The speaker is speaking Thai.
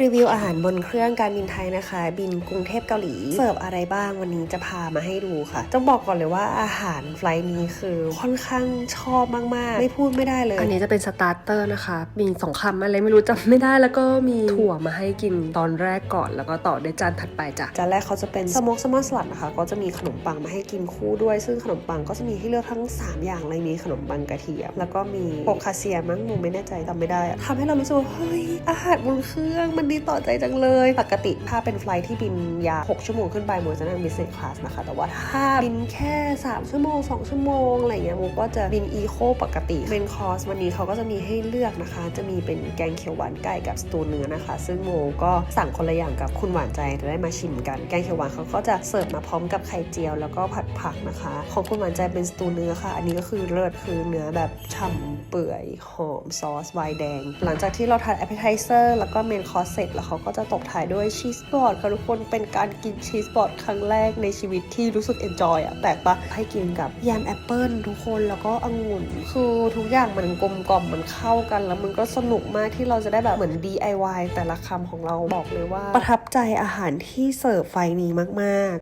รีวิวอาหารบนเครื่องการบินไทยนะคะ บินกรุงเทพเกาหลี เสิร์ฟอะไรบ้างวันนี้จะพามาให้ดูค่ะ ต้องบอกก่อนเลยว่าอาหารไฟลท์นี้คือค่อนข้างชอบมากๆ ไม่พูดไม่ได้เลย อันนี้จะเป็นสตาร์เตอร์นะคะ มีสองคำอะไรไม่รู้จำไม่ได้แล้วก็มีถั่วมาให้กินตอนแรกก่อน แล้วก็ต่อด้วยจานถัดไปจ้ะจานแรกเขาจะเป็นสโมกสมอสลัดนะคะ ก็จะมีขนมปังมาให้กินคู่ด้วย ซึ่งขนมปังก็จะมีให้เลือกทั้ง 3 อย่างเลยมีขนมปังกระเทียมแล้วก็มีโปคาเซียมั้งหนูไม่แน่ใจจำไม่ได้อะทำให้เรารู้สึกว่าเฮ้ยอาหารบนเครื่องมันดีต่อใจจังเลย ปกติถ้าเป็นไฟลท์ที่บินยาว 6 ชั่วโมงขึ้นไปโมจะนั่ง business class นะคะ แต่ว่าถ้าบินแค่ 3 ชั่วโมง 2 ชั่วโมง อะไรเงี้ยโมก็จะบิน eco ปกติเมนคอร์สวันนี้เขาก็จะมีให้เลือกนะคะ จะมีเป็นแกงเขียวหวานไก่กับสตูเนื้อนะคะ ซึ่งโมก็สั่งคนละอย่างกับคุณหวานใจจะได้มาชิมกัน แกงเขียวหวานเขาก็จะเสิร์ฟมาพร้อมกับไข่เจียว แล้วก็ผัดผักนะคะ ของคุณหวานใจเป็นสตูเนื้อค่ะ อันนี้ก็คือเลิศคือเนื้อแบบฉ่ำเปื่อยหอมซอสไวน์แดง หลังจากที่เราทาน appetizer แล้วก็เมนคอร์สเสร็จแล้วเขาก็จะตบท้ายด้วยชีสบอร์ดค่ะทุกคนเป็นการกินชีสบอร์ดครั้งแรกในชีวิตที่รู้สึกเอนจอยอะแปลกปะให้กินกับยำแอปเปิลทุกคนแล้วก็องุ่น คือทุกอย่างมันกลมกล่อมมันเข้ากัน แล้วมันก็สนุกมากที่เราจะได้แบบเหมือน DIY แต่ละคำของเราบอกเลยว่า ประทับใจอาหารที่เสิร์ฟไฟนี้มาก ๆ